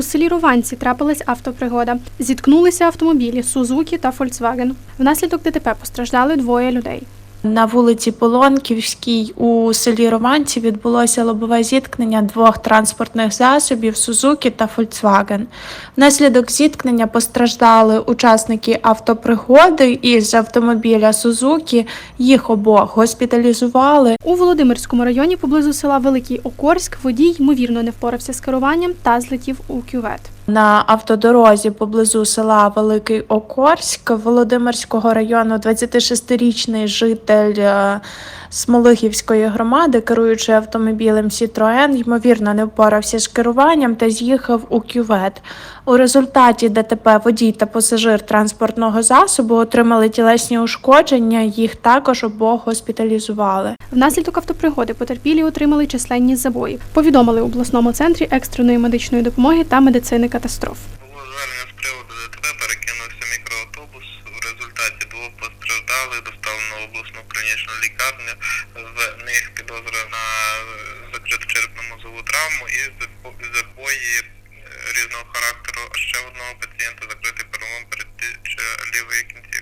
У селі Руванці трапилась автопригода. Зіткнулися автомобілі Сузукі та Фольксваген. Внаслідок ДТП постраждали двоє людей. На вулиці Полонківській у селі Романці відбулося лобове зіткнення двох транспортних засобів Сузуки та Volkswagen. Внаслідок зіткнення постраждали учасники автопригоди із автомобіля Сузуки. Їх обох госпіталізували. У Володимирському районі поблизу села Великий Окорськ водій ймовірно не впорався з керуванням та злетів у кювет. На автодорозі поблизу села Великий Окорськ Володимирського району 26-річний житель е, Смолихівської громади, керуючи автомобілем Citroen, ймовірно не впорався з керуванням та з'їхав у кювет. У результаті ДТП водій та пасажир транспортного засобу отримали тілесні ушкодження. Їх також обох госпіталізували. Внаслідок автопригоди потерпілі отримали численні забої. Повідомили у обласному центрі екстреної медичної допомоги та медицини катастроф. Було звернення з приводу ДТП, перекинувся мікроавтобус. В результаті двох постраждали, доставлено в обласну клінічну лікарню. В них підозра на закриту черепно-мозову травму і забої е, різного характеру. Ще одного пацієнта закритий перелом перед лівої кінцівки.